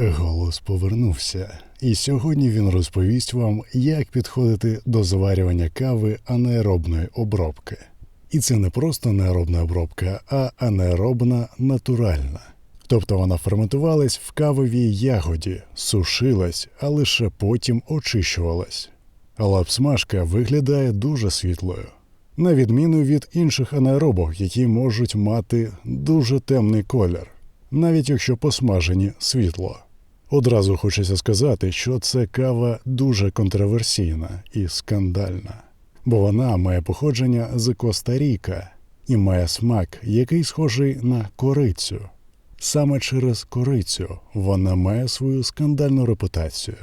Голос повернувся, і сьогодні він розповість вам, як підходити до заварювання кави анаеробної обробки. І це не просто анаеробна обробка, а анаеробна натуральна. Тобто вона ферментувалась в кавовій ягоді, сушилась, а лише потім очищувалась. Але обсмажка виглядає дуже світлою, на відміну від інших анаеробок, які можуть мати дуже темний колір, навіть якщо посмажені світло. Одразу хочеться сказати, що це кава дуже контроверсійна і скандальна, бо вона має походження з Коста-Ріка і має смак, який схожий на корицю. Саме через корицю вона має свою скандальну репутацію.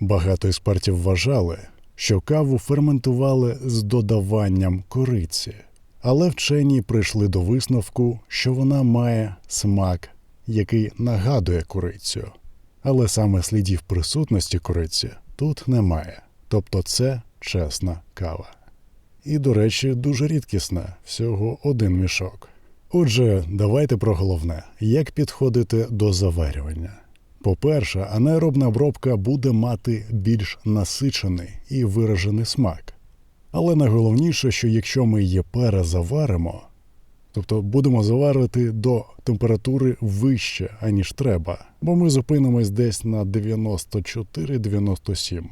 Багато експертів вважали, що каву ферментували з додаванням кориці, але вчені прийшли до висновку, що вона має смак, який нагадує корицю. Але саме слідів присутності кориці тут немає, тобто це чесна кава. І, до речі, дуже рідкісна, всього один мішок. Отже, давайте про головне, як підходити до заварювання. По-перше, анаеробна обробка буде мати більш насичений і виражений смак. Але найголовніше, що якщо ми її перезаваримо, тобто будемо заварити до температури вище, аніж треба, бо ми зупинимось десь на 94-97.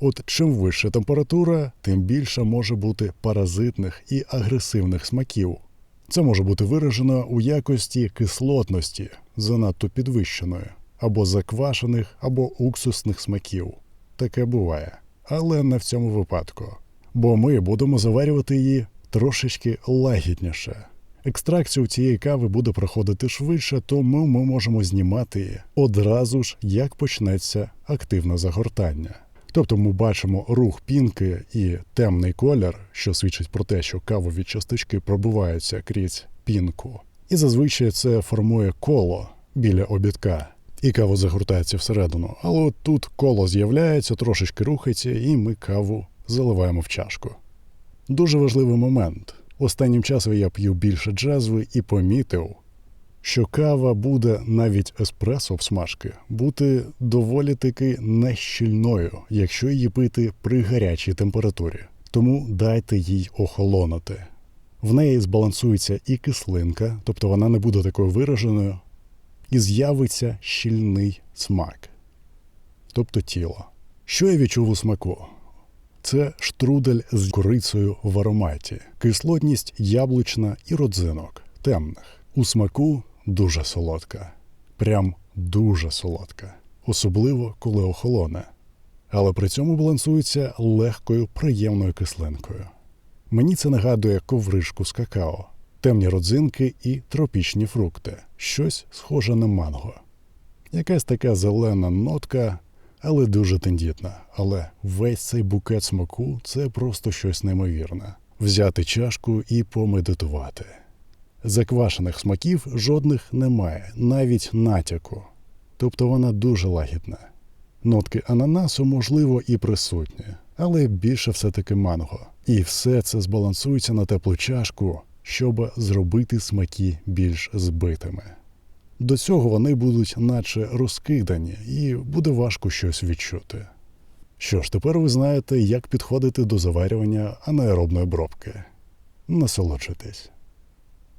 От чим вища температура, тим більше може бути паразитних і агресивних смаків. Це може бути виражено у якості кислотності, занадто підвищеної, або заквашених, або уксусних смаків. Таке буває. Але не в цьому випадку. Бо ми будемо заварювати її трошечки лагідніше. Екстракцію цієї кави буде проходити швидше, тому ми можемо знімати її одразу ж, як почнеться активне загортання. Тобто ми бачимо рух пінки і темний колір, що свідчить про те, що кавові часточки пробиваються крізь пінку. І зазвичай це формує коло біля обідка, і кава загортається всередину. Але от тут коло з'являється, трошечки рухається, і ми каву заливаємо в чашку. Дуже важливий момент. Останнім часом я п'ю більше джазви і помітив, що кава буде навіть еспресо обсмажки бути доволі таки нещільною, якщо її пити при гарячій температурі. Тому дайте їй охолонути. В неї збалансується і кислинка, тобто вона не буде такою вираженою, і з'явиться щільний смак, тобто тіло. Що я відчув у смаку? Це штрудель з корицею в ароматі, кислотність яблучна і родзинок, темних. У смаку дуже солодка, прям дуже солодка, особливо коли охолоне. Але при цьому балансується легкою приємною кислинкою. Мені це нагадує ковришку з какао, темні родзинки і тропічні фрукти, щось схоже на манго. Якась така зелена нотка, але дуже тендітна. Але весь цей букет смаку це просто щось неймовірне. Взяти чашку і помедитувати. Заквашених смаків жодних немає, навіть натяку. Тобто вона дуже лагідна. Нотки ананасу, можливо, і присутні, але більше все-таки манго. І все це збалансується на теплу чашку, щоб зробити смаки більш збитими. До цього вони будуть наче розкидані, і буде важко щось відчути. Що ж, тепер ви знаєте, як підходити до заварювання анаеробної обробки. Насолоджуйтесь.